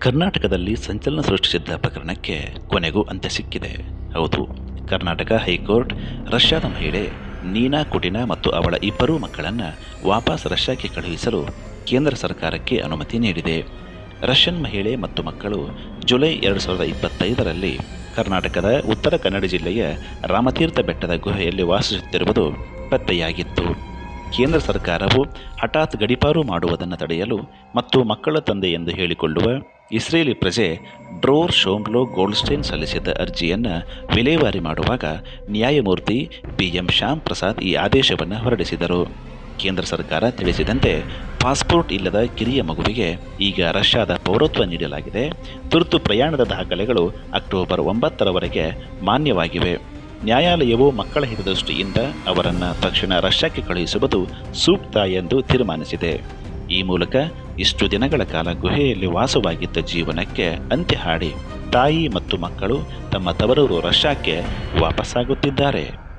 ಕರ್ನಾಟಕದಲ್ಲಿ ಸಂಚಲನ ಸೃಷ್ಟಿಸಿದ್ದ ಪ್ರಕರಣಕ್ಕೆ ಕೊನೆಗೂ ಅಂತ್ಯ ಸಿಕ್ಕಿದೆ. ಹೌದು, ಕರ್ನಾಟಕ ಹೈಕೋರ್ಟ್ ರಷ್ಯಾದ ಮಹಿಳೆ ನೀನಾ ಕುಟಿನ ಮತ್ತು ಅವಳ ಇಬ್ಬರೂ ಮಕ್ಕಳನ್ನು ವಾಪಸ್ ರಷ್ಯಾಕ್ಕೆ ಕಳುಹಿಸಲು ಕೇಂದ್ರ ಸರ್ಕಾರಕ್ಕೆ ಅನುಮತಿ ನೀಡಿದೆ. ರಷ್ಯನ್ ಮಹಿಳೆ ಮತ್ತು ಮಕ್ಕಳು ಜುಲೈ ಎರಡು ಸಾವಿರದ ಇಪ್ಪತ್ತೈದರಲ್ಲಿ ಕರ್ನಾಟಕದ ಉತ್ತರ ಕನ್ನಡ ಜಿಲ್ಲೆಯ ರಾಮತೀರ್ಥ ಬೆಟ್ಟದ ಗುಹೆಯಲ್ಲಿ ವಾಸಿಸುತ್ತಿರುವುದು ಪತ್ತೆಯಾಗಿತ್ತು. ಕೇಂದ್ರ ಸರ್ಕಾರವು ಹಠಾತ್ ಗಡಿಪಾರು ಮಾಡುವುದನ್ನು ತಡೆಯಲು ಮತ್ತು ಮಕ್ಕಳ ತಂದೆ ಎಂದು ಹೇಳಿಕೊಳ್ಳುವ ಇಸ್ರೇಲಿ ಪ್ರಜೆ ಡ್ರೋರ್ ಶೋಮ್ಲೋ ಗೋಲ್ಡ್ಸ್ಟೈನ್ ಸಲ್ಲಿಸಿದ್ದ ಅರ್ಜಿಯನ್ನು ವಿಲೇವಾರಿ ಮಾಡುವಾಗ ನ್ಯಾಯಮೂರ್ತಿ ಬಿ ಶ್ಯಾಮ್ ಪ್ರಸಾದ್ ಈ ಆದೇಶವನ್ನು ಹೊರಡಿಸಿದರು. ಕೇಂದ್ರ ಸರ್ಕಾರ ತಿಳಿಸಿದಂತೆ ಪಾಸ್ಪೋರ್ಟ್ ಇಲ್ಲದ ಕಿರಿಯ ಮಗುವಿಗೆ ಈಗ ರಷ್ಯಾದ ಪೌರತ್ವ ನೀಡಲಾಗಿದೆ. ತುರ್ತು ಪ್ರಯಾಣದ ದಾಖಲೆಗಳು ಅಕ್ಟೋಬರ್ ಒಂಬತ್ತರವರೆಗೆ ಮಾನ್ಯವಾಗಿವೆ. ನ್ಯಾಯಾಲಯವು ಮಕ್ಕಳ ಹಿತದೃಷ್ಟಿಯಿಂದ ಅವರನ್ನು ತಕ್ಷಣ ರಷ್ಯಾಕ್ಕೆ ಕಳುಹಿಸುವುದು ಸೂಕ್ತ ಎಂದು ತೀರ್ಮಾನಿಸಿದೆ. ಈ ಮೂಲಕ ಇಷ್ಟು ದಿನಗಳ ಕಾಲ ಗುಹೆಯಲ್ಲಿ ವಾಸವಾಗಿದ್ದ ಜೀವನಕ್ಕೆ ಅಂತ್ಯ ಹಾಡಿ ತಾಯಿ ಮತ್ತು ಮಕ್ಕಳು ತಮ್ಮ ತವರೂರು ರಷ್ಯಾಕ್ಕೆ ವಾಪಸ್ಸಾಗುತ್ತಿದ್ದಾರೆ.